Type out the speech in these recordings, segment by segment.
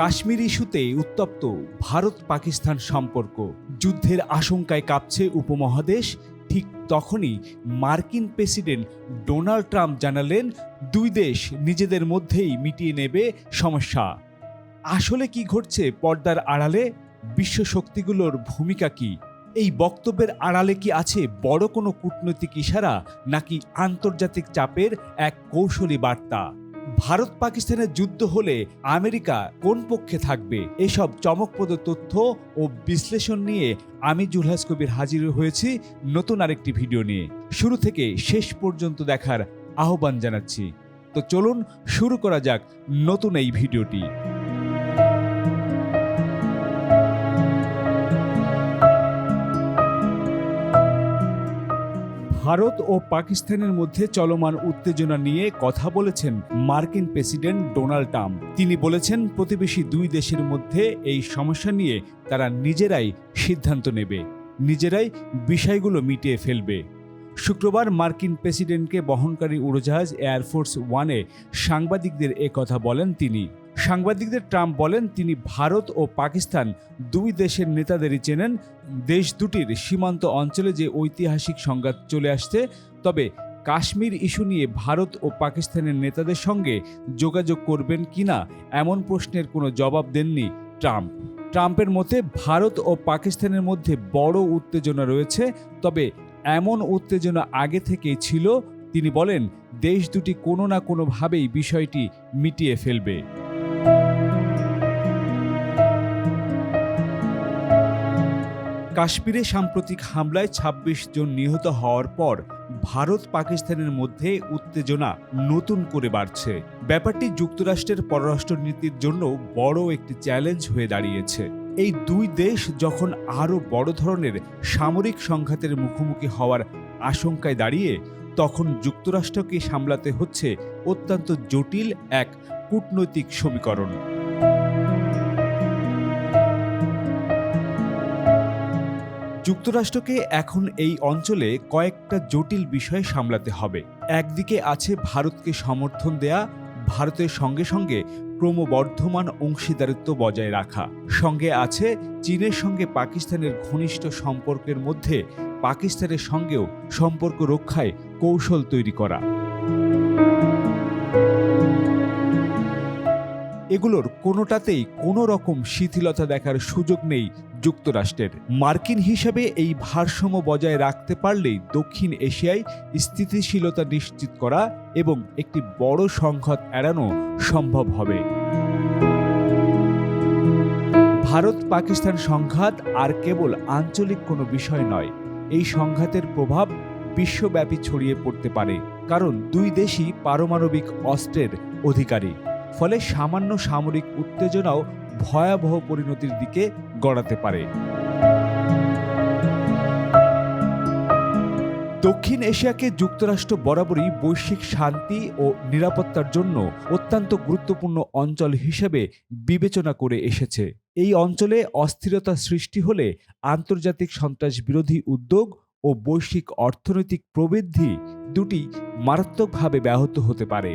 কাশ্মীর ইস্যুতে উত্তপ্ত ভারত পাকিস্তান সম্পর্ক। যুদ্ধের আশঙ্কায় কাঁপছে উপমহাদেশ। ঠিক তখনই মার্কিন প্রেসিডেন্ট ডোনাল্ড ট্রাম্প জানালেন, দুই দেশ নিজেদের মধ্যেই মিটিয়ে নেবে সমস্যা। আসলে কি ঘটছে পর্দার আড়ালে? বিশ্ব শক্তিগুলোর ভূমিকা কি? এই বক্তব্যের আড়ালে কি আছে বড় কোনো কূটনৈতিক ইশারা, নাকি আন্তর্জাতিক চাপের এক কৌশলী বার্তা? ভারত পাকিস্তানের যুদ্ধ হলে আমেরিকা কোন পক্ষে থাকবে? এসব চমকপ্রদ তথ্য ও বিশ্লেষণ নিয়ে আমি জুলহাস কবির হাজির হয়েছি নতুন আরেকটি ভিডিও নিয়ে। শুরু থেকে শেষ পর্যন্ত দেখার আহ্বান জানাচ্ছি। তো চলুন শুরু করা যাক নতুন এই ভিডিওটি। ভারত ও পাকিস্তানের মধ্যে চলমান উত্তেজনা নিয়ে কথা বলেছেন মার্কিন প্রেসিডেন্ট ডোনাল্ড ট্রাম্প। তিনি বলেছেন, প্রতিবেশী দুই দেশের মধ্যে এই সমস্যা নিয়ে তারা নিজেরাই সিদ্ধান্ত নেবে, নিজেরাই বিষয়গুলো মিটিয়ে ফেলবে। শুক্রবার মার্কিন প্রেসিডেন্টকে বহনকারী উড়োজাহাজ এয়ারফোর্স ওয়ানে সাংবাদিকদের কথা বলেন তিনি। সাংবাদিকদের ট্রাম্প বলেন, তিনি ভারত ও পাকিস্তান দুই দেশের নেতাদেরই চেনেন। দেশ দুটির সীমান্ত অঞ্চলে যে ঐতিহাসিক সংঘাত চলে আসছে, তবে কাশ্মীর ইস্যু নিয়ে ভারত ও পাকিস্তানের নেতাদের সঙ্গে যোগাযোগ করবেন কিনা, এমন প্রশ্নের কোনো জবাব দেননি ট্রাম্প। ট্রাম্পের মতে, ভারত ও পাকিস্তানের মধ্যে বড় উত্তেজনা রয়েছে, তবে এমন উত্তেজনা আগে থেকেই ছিল, তিনি বলেন, দেশ দুটি কোনো না কোনোভাবেই বিষয়টি মিটিয়ে ফেলবে। কাশ্মীরে সাম্প্রতিক হামলায় ২৬ জন নিহত হওয়ার পর ভারত পাকিস্তানের মধ্যে উত্তেজনা নতুন করে বাড়ছে। ব্যাপারটি যুক্তরাষ্ট্রের পররাষ্ট্রনীতির জন্য বড় একটি চ্যালেঞ্জ হয়ে দাঁড়িয়েছে। এই দুই দেশ যখন আরও বড় ধরনের সামরিক সংঘাতের মুখোমুখি হওয়ার আশঙ্কায় দাঁড়িয়ে, তখন যুক্তরাষ্ট্রকে সামলাতে হচ্ছে অত্যন্ত জটিল এক কূটনৈতিক সমীকরণ। যুক্তরাষ্ট্রকে এখন এই অঞ্চলে কয়েকটা জটিল বিষয় সামলাতে হবে। একদিকে আছে ভারতকে সমর্থন দেয়া, ভারতের সঙ্গে সঙ্গে ক্রমবর্ধমান অংশীদারিত্ব বজায় রাখা। সঙ্গে আছে চীনের সঙ্গে পাকিস্তানের ঘনিষ্ঠ সম্পর্কের মধ্যে পাকিস্তানের সঙ্গেও সম্পর্ক রক্ষায় কৌশল তৈরি করা। এগুলোর কোনোটাতেই কোনো রকম শিথিলতা দেখার সুযোগ নেই যুক্তরাষ্ট্রের। মার্কিন হিসাবে এই ভারসাম্য বজায় রাখতে পারলেই দক্ষিণ এশিয়ায় স্থিতিশীলতা নিশ্চিত করা এবং একটি বড় সংঘাত এড়ানো সম্ভব হবে। ভারত পাকিস্তান সংঘাত আর কেবল আঞ্চলিক কোনো বিষয় নয়, এই সংঘাতের প্রভাব বিশ্বব্যাপী ছড়িয়ে পড়তে পারে, কারণ দুই দেশই পারমাণবিক অস্ত্রের অধিকারী। ফলে সামান্য সামরিক উত্তেজনাও ভয়াবহ পরিণতির দিকে গড়াতে পারে। দক্ষিণ এশিয়াকে যুক্তরাষ্ট্র বরাবরই বৈশ্বিক শান্তি ও নিরাপত্তার জন্য অত্যন্ত গুরুত্বপূর্ণ অঞ্চল হিসেবে বিবেচনা করে এসেছে। এই অঞ্চলে অস্থিরতা সৃষ্টি হলে আন্তর্জাতিক সন্ত্রাস বিরোধী উদ্যোগ ও বৈশ্বিক অর্থনৈতিক প্রবৃদ্ধি দুটি মারাত্মকভাবে ব্যাহত হতে পারে।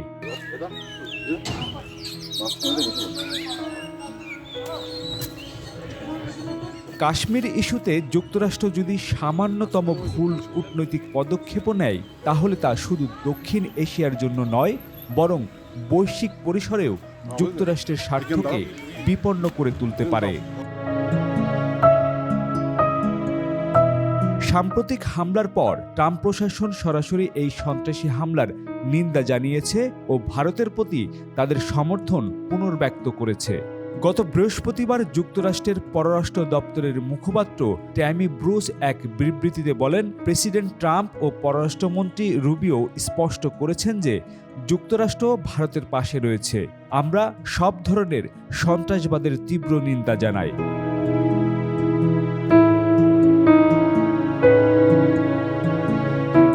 কাশ্মীর ইস্যুতে যুক্তরাষ্ট্র যদি সামান্যতম ভুল কূটনৈতিক পদক্ষেপও নেয়, তাহলে তা শুধু দক্ষিণ এশিয়ার জন্য নয়, বরং বৈশ্বিক পরিসরেও যুক্তরাষ্ট্রের স্বার্থকে বিপন্ন করে তুলতে পারে। সাম্প্রতিক হামলার পর ট্রাম্প প্রশাসন সরাসরি এই সন্ত্রাসী হামলার নিন্দা জানিয়েছে ও ভারতের প্রতি তাদের সমর্থন পুনর্ব্যক্ত করেছে। গত বৃহস্পতিবার যুক্তরাষ্ট্রের পররাষ্ট্র দপ্তরের মুখপাত্র ট্যামি ব্রুস এক বিবৃতিতে বলেন, প্রেসিডেন্ট ট্রাম্প ও পররাষ্ট্রমন্ত্রী রুবিও স্পষ্ট করেছেন যে যুক্তরাষ্ট্র ভারতের পাশে রয়েছে। আমরা সব ধরনের সন্ত্রাসবাদের তীব্র নিন্দা জানাই।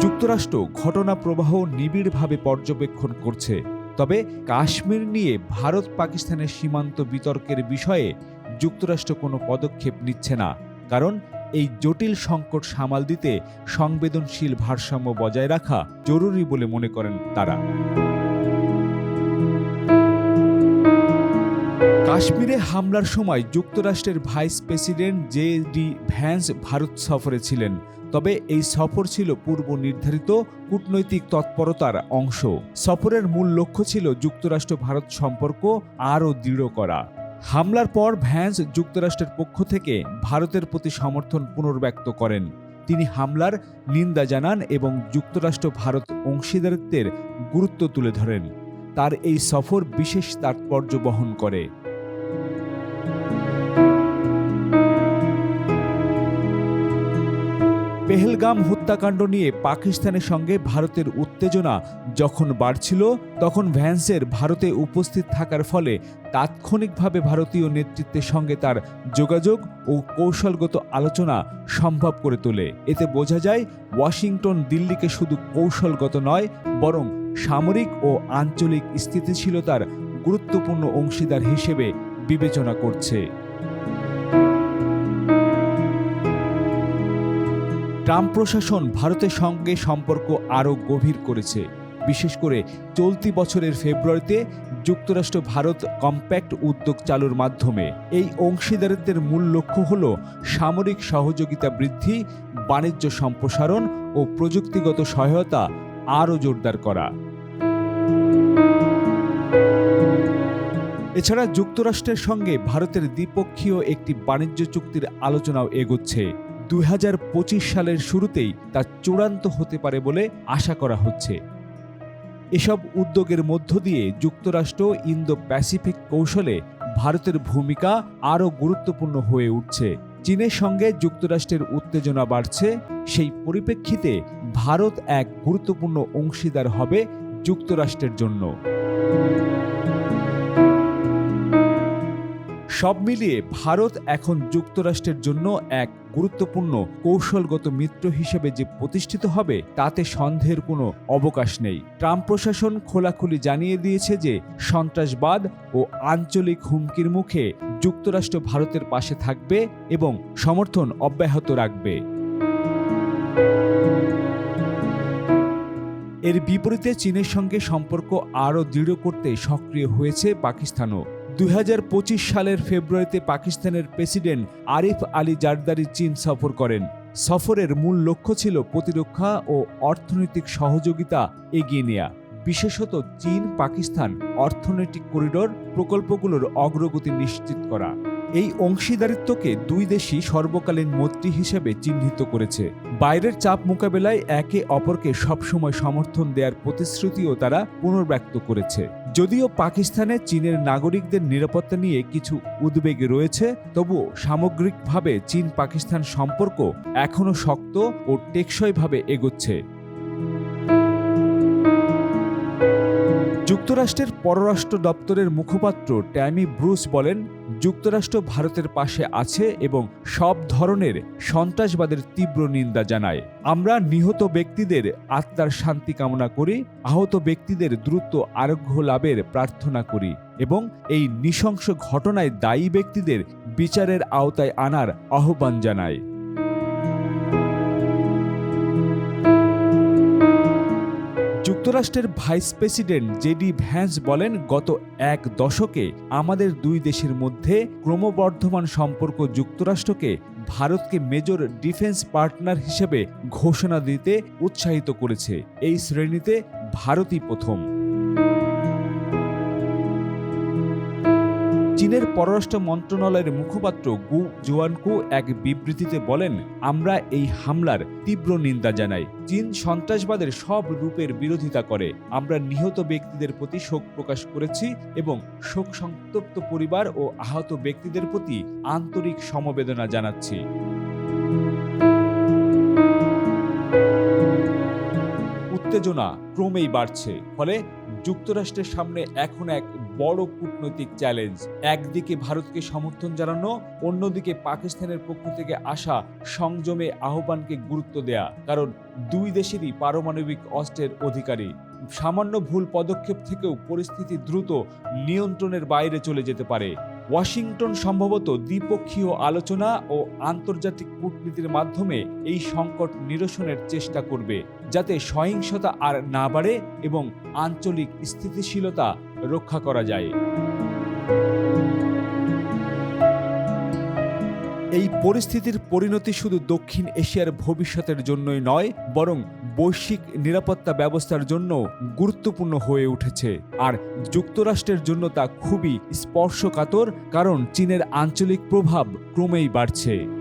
যুক্তরাষ্ট্র ঘটনা প্রবাহ নিবিড়ভাবে পর্যবেক্ষণ করছে। তবে কাশ্মীর নিয়ে ভারত পাকিস্তানের সীমান্ত বিতর্কের বিষয়ে যুক্তরাষ্ট্র কোনো পদক্ষেপ নিচ্ছে না, কারণ এই জটিল সংকট সামাল দিতে সংবেদনশীল ভারসাম্য বজায় রাখা জরুরি বলে মনে করেন তারা। কাশ্মীরে হামলার সময় যুক্তরাষ্ট্রের vice president J D Vance Bharat সফরে ছিলেন। তবে এই সফর ছিল পূর্ব নির্ধারিত কূটনৈতিক তৎপরতার অংশ। সফরের মূল লক্ষ্য ছিল যুক্তরাষ্ট্র ভারত সম্পর্ক আরও দৃঢ় করা। হামলার পর ভ্যান্স যুক্তরাষ্ট্রের পক্ষ থেকে ভারতের প্রতি সমর্থন পুনর্ব্যক্ত করেন। তিনি হামলার নিন্দা জানান এবং যুক্তরাষ্ট্র ভারত অংশীদারিত্বের গুরুত্ব তুলে ধরেন। তার এই সফর বিশেষ তাৎপর্য বহন করে। পেহেলগাম হত্যাকাণ্ড নিয়ে পাকিস্তানের সঙ্গে ভারতের উত্তেজনা যখন বাড়ছিল, তখন ভ্যান্সের ভারতে উপস্থিত থাকার ফলে তাৎক্ষণিকভাবে ভারতীয় নেতৃত্বের সঙ্গে তার যোগাযোগ ও কৌশলগত আলোচনা সম্ভব করে তোলে। এতে বোঝা যায়, ওয়াশিংটন দিল্লিকে শুধু কৌশলগত নয়, বরং সামরিক ও আঞ্চলিক স্থিতিশীলতার গুরুত্বপূর্ণ অংশীদার হিসেবে বিবেচনা করছে। ট্রাম্প প্রশাসন ভারতের সঙ্গে সম্পর্ক আরও গভীর করেছে। বিশেষ করে চলতি বছরের ফেব্রুয়ারিতে যুক্তরাষ্ট্র ভারত কম্প্যাক্ট উদ্যোগ চালুর মাধ্যমে এই অংশীদারিত্বের মূল লক্ষ্য হল সামরিক সহযোগিতা বৃদ্ধি, বাণিজ্য সম্প্রসারণ ও প্রযুক্তিগত সহায়তা আরও জোরদার করা। এছাড়া যুক্তরাষ্ট্রের সঙ্গে ভারতের দ্বিপক্ষীয় একটি বাণিজ্য চুক্তির আলোচনাও এগোচ্ছে। দু হাজার পঁচিশ সালের শুরুতেই তা চূড়ান্ত হতে পারে বলে আশা করা হচ্ছে। এসব উদ্যোগের মধ্য দিয়ে যুক্তরাষ্ট্র ইন্দো প্যাসিফিক কৌশলে ভারতের ভূমিকা আরও গুরুত্বপূর্ণ হয়ে উঠছে। চীনের সঙ্গে যুক্তরাষ্ট্রের উত্তেজনা বাড়ছে। সেই পরিপ্রেক্ষিতে ভারত এক গুরুত্বপূর্ণ অংশীদার হবে যুক্তরাষ্ট্রের জন্য। সব মিলিয়ে ভারত এখন যুক্তরাষ্ট্রের জন্য এক গুরুত্বপূর্ণ কৌশলগত মিত্র হিসেবে যে প্রতিষ্ঠিত হবে, তাতে সন্দেহের কোনো অবকাশ নেই। ট্রাম্প প্রশাসন খোলাখুলি জানিয়ে দিয়েছে যে, সন্ত্রাসবাদ ও আঞ্চলিক হুমকির মুখে যুক্তরাষ্ট্র ভারতের পাশে থাকবে এবং সমর্থন অব্যাহত রাখবে। এর বিপরীতে চীনের সঙ্গে সম্পর্ক আরও দৃঢ় করতে সক্রিয় হয়েছে পাকিস্তানও। দু হাজার পঁচিশ সালের ফেব্রুয়ারিতে পাকিস্তানের প্রেসিডেন্ট আরিফ আলী জারদারি চীন সফর করেন। সফরের মূল লক্ষ্য ছিল প্রতিরক্ষা ও অর্থনৈতিক সহযোগিতা এগিয়ে নেয়া। বিশেষত চীন পাকিস্তান অর্থনৈতিক করিডোর প্রকল্পগুলোর অগ্রগতি নিশ্চিত করা। এই অংশীদারিত্বকে দুই দেশই সর্বকালীন মৈত্রী হিসেবে চিহ্নিত করেছে। বাইরের চাপ মোকাবেলায় একে অপরকে সবসময় সমর্থন দেওয়ার প্রতিশ্রুতিও তারা পুনর্ব্যক্ত করেছে। যদিও পাকিস্তানে চীনের নাগরিকদের নিরাপত্তা নিয়ে কিছু উদ্বেগ রয়েছে, তবুও সামগ্রিকভাবে চীন পাকিস্তান সম্পর্ক এখনও শক্ত ও টেকসইভাবে এগোচ্ছে। যুক্তরাষ্ট্রের পররাষ্ট্র দপ্তরের মুখপাত্র ট্যামি ব্রুস বলেন যুক্তরাষ্ট্র ভারতের পাশে আছে এবং সব ধরনের সন্ত্রাসবাদের তীব্র নিন্দা জানায়। আমরা নিহত ব্যক্তিদের আত্মার শান্তি কামনা করি, আহত ব্যক্তিদের দ্রুত আরোগ্য লাভের প্রার্থনা করি এবং এই নৃশংস ঘটনায় দায়ী ব্যক্তিদের বিচারের আওতায় আনার আহ্বান জানায় যুক্তরাষ্ট্রের ভাইস প্রেসিডেন্ট জেডি ভ্যান্স বলেন, গত এক দশকে আমাদের দুই দেশের মধ্যে ক্রমবর্ধমান সম্পর্ক যুক্তরাষ্ট্রকে ভারতকে মেজর ডিফেন্স পার্টনার হিসেবে ঘোষণা দিতে উৎসাহিত করেছে। এই শ্রেণীতে ভারতই প্রথম। চীনের পররাষ্ট্র মন্ত্রণালয়ের মুখপাত্র গু জুয়ানকু এক বিবৃতিতে বলেন, আমরা এই হামলার তীব্র নিন্দা জানাই। চীন সন্ত্রাসবাদের সব রূপের বিরোধিতা করে। আমরা নিহত ব্যক্তিদের প্রতি শোক প্রকাশ করেছি এবং শোক সন্তপ্ত পরিবার ও আহত ব্যক্তিদের প্রতি আন্তরিক সমবেদনা জানাচ্ছি। উত্তেজনা ক্রমেই বাড়ছে, ফলে যুক্তরাষ্ট্রের সামনে এখন এক বড় কূটনৈতিক চ্যালেঞ্জ একদিকে ভারতকে সমর্থন জানানো, অন্যদিকে পাকিস্তানের পক্ষ থেকে আসা সংযমে আহ্বানকে গুরুত্ব দেয়া, কারণ দুই দেশেরই পারমাণবিক অস্ত্রের অধিকারী। সামান্য ভুল পদক্ষেপ থেকেও পরিস্থিতি দ্রুত নিয়ন্ত্রণের বাইরে চলে যেতে পারে। ওয়াশিংটন সম্ভবত দ্বিপক্ষীয় আলোচনা ও আন্তর্জাতিক কূটনীতির মাধ্যমে এই সংকট নিরসনের চেষ্টা করবে, যাতে সহিংসতা আর না বাড়ে এবং আঞ্চলিক স্থিতিশীলতা রক্ষা করা যায়। এই পরিস্থিতির পরিণতি শুধু দক্ষিণ এশিয়ার ভবিষ্যতের জন্যই নয়, বরং বৈশ্বিক নিরাপত্তা ব্যবস্থার জন্য গুরুত্বপূর্ণ হয়ে উঠেছে। আর যুক্তরাষ্ট্রের জন্য তা খুবই স্পর্শকাতর, কারণ চীনের আঞ্চলিক প্রভাব ক্রমেই বাড়ছে।